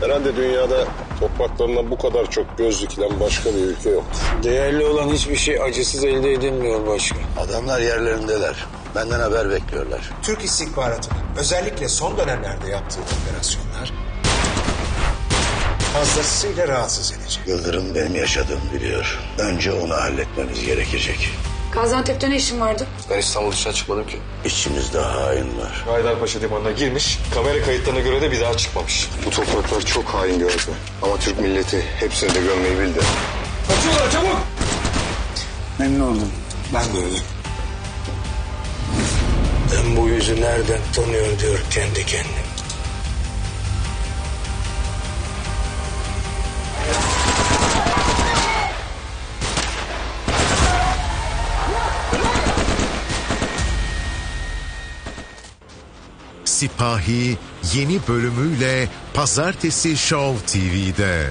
Herhalde dünyada topraklarına bu kadar çok göz dikilen başka bir ülke yok. Değerli olan hiçbir şey acısız elde edilmiyor başkan. Adamlar yerlerindeler. Benden haber bekliyorlar. Türk istihbaratının özellikle son dönemlerde yaptığı operasyonlar fazlasıyla rahatsız edici. Yıldırım benim yaşadığımı biliyor. Önce onu halletmemiz gerekecek. Gaziantep'te ne işin vardı? Ben İstanbul dışına çıkmadım ki. İçimizde hain var. Haydarpaşa limanına girmiş, kamera kayıtlarına göre de bir daha çıkmamış. Bu topraklar çok hain gördü. Ama Türk milleti hepsini de görmeyi bildi. Kaçıyorlar çabuk! Memnun oldum. Ben de öyle. Ben bu yüzü nereden tanıyor diyor kendi kendine. Sipahi yeni bölümüyle Pazartesi Show TV'de.